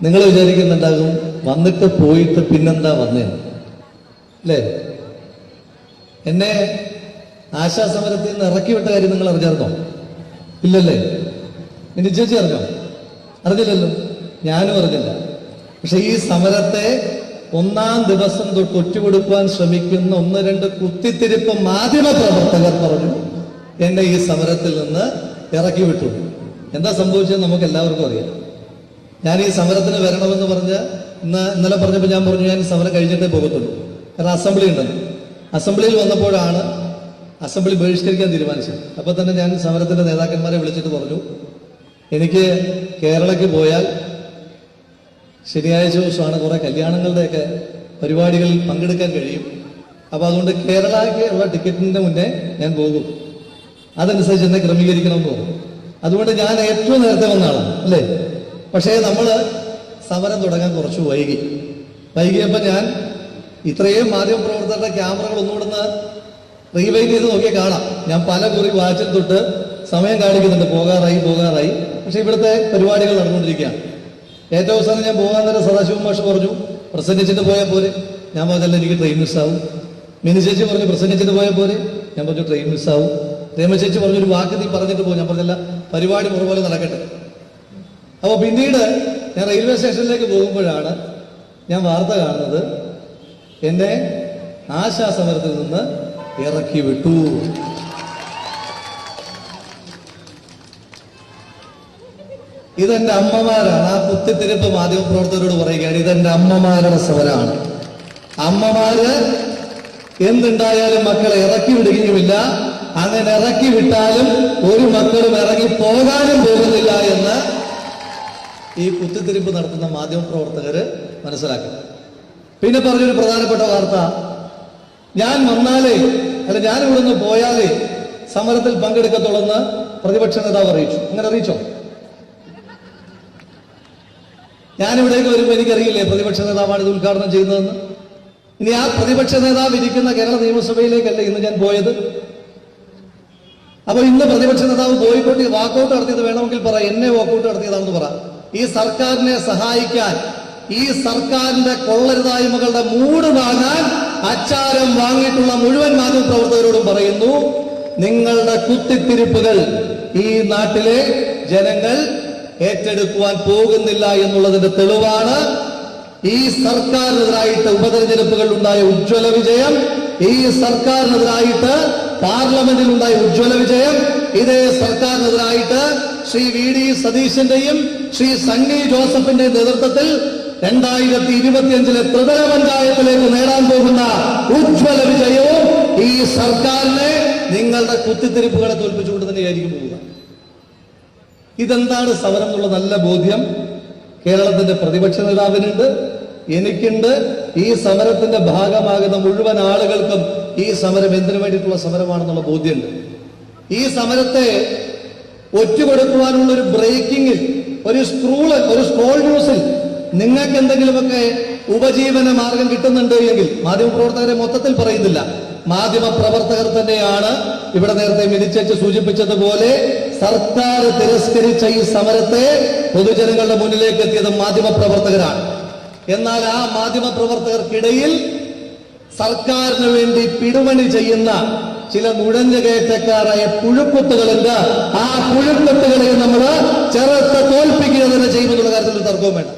നിങ്ങൾ വിചാരിക്കുന്നുണ്ടാകും വന്നിട്ട് പോയിട്ട് പിന്നെന്താ വന്നേന്ന് അല്ലേ? എന്നെ ആശാസമരത്തിൽ നിന്ന് ഇറക്കി വിട്ട കാര്യം നിങ്ങൾ അറിഞ്ഞായിരുന്നോ? ഇല്ലല്ലേ? എന്റെ ചേച്ചി അറിഞ്ഞോ? അറിഞ്ഞില്ലല്ലോ? ഞാനും അറിഞ്ഞില്ല. പക്ഷെ ഈ സമരത്തെ ഒന്നാം ദിവസം തൊട്ട് ഒറ്റുകൊടുക്കുവാൻ ശ്രമിക്കുന്ന ഒന്ന് രണ്ട് കുത്തിത്തിരിപ്പ് മാധ്യമ പ്രവർത്തകർ പറഞ്ഞു എന്നെ ഈ സമരത്തിൽ നിന്ന് ഇറക്കി വിട്ടു എന്താ സംഭവിച്ചത് നമുക്ക് എല്ലാവർക്കും അറിയാം. ഞാൻ ഈ സമരത്തിന് വരണമെന്ന് പറഞ്ഞ് ഇന്ന് ഇന്നലെ പറഞ്ഞപ്പോൾ ഞാൻ പറഞ്ഞു ഞാൻ സമരം കഴിഞ്ഞിട്ടേ പോകത്തുള്ളൂ. കാരണം അസംബ്ലി ഉണ്ടെന്ന് അസംബ്ലിയിൽ വന്നപ്പോഴാണ് അസംബ്ലി ബഹിഷ്കരിക്കാൻ തീരുമാനിച്ചത്. അപ്പോൾ തന്നെ ഞാൻ സമരത്തിന്റെ നേതാക്കന്മാരെ വിളിച്ചിട്ട് പറഞ്ഞു എനിക്ക് കേരളയ്ക്ക് പോയാൽ ശനിയാഴ്ച ദിവസമാണ് കുറെ കല്യാണങ്ങളുടെയൊക്കെ പരിപാടികളിൽ പങ്കെടുക്കാൻ കഴിയും. അപ്പൊ അതുകൊണ്ട് കേരളയ്ക്ക് ഉള്ള ടിക്കറ്റിന്റെ മുന്നേ ഞാൻ പോകും. അതനുസരിച്ച് എന്നെ ക്രമീകരിക്കണമെന്ന് പോകും അതുകൊണ്ട് ഞാൻ ഏറ്റവും നേരത്തെ വന്ന ആളാണ് അല്ലേ? പക്ഷേ നമ്മൾ സമരം തുടങ്ങാൻ കുറച്ച് വൈകി. വൈകിയപ്പോൾ ഞാൻ ഇത്രയും മാധ്യമ പ്രവർത്തകരുടെ ക്യാമറകൾ ഒന്നുകൂടെ റീവൈൻഡ് ചെയ്ത് നോക്കിയാൽ കാണാം. ഞാൻ പല കുറി വാച്ചിൽ തൊട്ട് സമയം കാണിക്കുന്നുണ്ട്. പോകാറായി പോകാറായി. പക്ഷേ ഇവിടുത്തെ പരിപാടികൾ നടന്നുകൊണ്ടിരിക്കുകയാണ് ഏറ്റവും അവസാനം ഞാൻ പോകാൻ നേരം സദാശിവം മാഷ് പറഞ്ഞു പ്രസംഗിച്ചിട്ട് പോയാൽ പോലെ ഞാൻ പറഞ്ഞല്ല എനിക്ക് ട്രെയിൻ മിസ്സാവും മിനി ചേച്ചി പറഞ്ഞു പ്രസംഗിച്ചിട്ട് പോയാൽ പോലെ ഞാൻ പറഞ്ഞു ട്രെയിൻ മിസ്സാവും രേമ ചേച്ചി പറഞ്ഞു ഒരു വാക്ക് നീ പറഞ്ഞിട്ട് പോകും ഞാൻ പറഞ്ഞല്ല പരിപാടി മുറ പോലെ നടക്കട്ടെ. അപ്പോൾ പിന്നീട് ഞാൻ റെയിൽവേ സ്റ്റേഷനിലേക്ക് പോകുമ്പോഴാണ് ഞാൻ വാർത്ത കാണുന്നത്. എന്നെ ആശാസമരത്തിൽ നിന്ന് ഇറക്കി വിട്ടു. ഇതെന്റെ അമ്മമാരാണ്. ആ കുത്തിത്തിരിപ്പ് മാധ്യമപ്രവർത്തകരോട് പറയുകയാണ് ഇതെന്റെ അമ്മമാരുടെ സമരമാണ്. അമ്മമാര് എന്തുണ്ടായാലും മക്കളെ ഇറക്കി വിടുകയുമില്ല. അങ്ങനെ ഇറക്കി വിട്ടാലും ഒരു മക്കളും ഇറങ്ങി പോകാനും പോകുന്നില്ല എന്ന് ഈ കുത്തിത്തിരിപ്പ് നടത്തുന്ന മാധ്യമ പ്രവർത്തകർ മനസ്സിലാക്കി. പിന്നെ പറഞ്ഞൊരു പ്രധാനപ്പെട്ട വാർത്ത. ഞാൻ വന്നാലേ അല്ല ഞാൻ ഇവിടുന്ന് പോയാലേ സമരത്തിൽ പങ്കെടുക്കത്തുള്ളെന്ന് പ്രതിപക്ഷ നേതാവ് അറിയിച്ചു. അങ്ങനെ അറിയിച്ചോ? ഞാൻ ഇവിടേക്ക് വരുമ്പോൾ എനിക്കറിയില്ലേ പ്രതിപക്ഷ നേതാവാണ് ഇത് ഉദ്ഘാടനം ചെയ്യുന്നതെന്ന്. ഇനി ആ പ്രതിപക്ഷ നേതാവ് ഇരിക്കുന്ന കേരള നിയമസഭയിലേക്കല്ല ഇന്ന് ഞാൻ പോയത്? അപ്പൊ ഇന്ന് പ്രതിപക്ഷ നേതാവ് പോയിക്കൊണ്ട് വാക്കൗട്ട് നടത്തിയത് വേണമെങ്കിൽ പറ എന്നെ വാക്കൗട്ട് നടത്തിയതാണെന്ന് പറ. ഈ സർക്കാരിനെ സഹായിക്കാൻ ഈ സർക്കാരിന്റെ കൊള്ളരുതായ്മകളുടെ മൂട് വാങ്ങാൻ അച്ചാരം വാങ്ങിയിട്ടുള്ള മുഴുവൻ മാധ്യമപ്രവർത്തകരോടും പറയുന്നു നിങ്ങളുടെ കുത്തിത്തിരിപ്പുകൾ ഈ നാട്ടിലെ ജനങ്ങൾ ഏറ്റെടുക്കുവാൻ പോകുന്നില്ല എന്നുള്ളതിന്റെ തെളിവാണ്. ഈ സർക്കാരിനെതിരായിട്ട് ഉപതെരഞ്ഞെടുപ്പുകൾ ഉണ്ടായ ഉജ്ജ്വല വിജയം ഈ സർക്കാരിനെതിരായിട്ട് പാർലമെന്റിൽ ഉണ്ടായ ഉജ്ജ്വല വിജയം ഇതേ സർക്കാരിനെതിരായിട്ട് ശ്രീ വി ഡി സതീശന്റെയും ശ്രീ സണ്ണി ജോസഫിന്റെ നേതൃത്വത്തിൽ രണ്ടായിരത്തി ഇരുപത്തിയഞ്ചിലെ ത്രിതല പഞ്ചായത്തിലേക്ക് നേടാൻ പോകുന്ന ഉജ്ജ്വല വിജയവും ഈ സർക്കാരിനെ നിങ്ങളുടെ കുത്തിത്തിരിപ്പുകളെ തോൽപ്പിച്ചുകൊണ്ട് തന്നെയായിരിക്കും പോവുക. ഇതെന്താണ് സമരം എന്നുള്ള നല്ല ബോധ്യം? കേരളത്തിന്റെ പ്രതിപക്ഷ നേതാവിനുണ്ട് എനിക്കുണ്ട്. ഈ സമരത്തിന്റെ ഭാഗമാകുന്ന മുഴുവൻ ആളുകൾക്കും ഈ സമരം എന്തിനു വേണ്ടിയിട്ടുള്ള സമരമാണെന്നുള്ള ബോധ്യമുണ്ട്. ഈ സമരത്തെ ഒറ്റുകൊടുക്കുവാനുള്ള ഒരു ബ്രേക്കിങ്ങിൽ ഒരു സ്ക്രൂൾ ഒരു സ്ക്രോൾ ന്യൂസിൽ നിങ്ങൾക്ക് എന്തെങ്കിലുമൊക്കെ ഉപജീവന മാർഗം കിട്ടുന്നുണ്ട് എങ്കിൽ മാധ്യമപ്രവർത്തകരെ മൊത്തത്തിൽ പറയുന്നില്ല. മാധ്യമ പ്രവർത്തകർ തന്നെയാണ് ഇവിടെ നേരത്തെ മിനിച്ചേച്ച് സൂചിപ്പിച്ചതുപോലെ സർക്കാർ തിരസ്കരിച്ച ഈ സമരത്തെ പൊതുജനങ്ങളുടെ മുന്നിലേക്ക് എത്തിയത് മാധ്യമ പ്രവർത്തകരാണ് എന്നാൽ ആ മാധ്യമ പ്രവർത്തകർക്കിടയിൽ സർക്കാരിന് വേണ്ടി പിടുമണി ചെയ്യുന്ന ചില നുഴഞ്ഞുകയറ്റക്കാരായ പുഴുക്കുത്തുകളുണ്ട്. ആ പുഴുക്കുത്തുകളെ നമ്മൾ ചെറുത്ത് തോൽപ്പിക്കുക തന്നെ ചെയ്യുമെന്നുള്ള കാര്യത്തിൽ തർക്കവും വേണ്ട.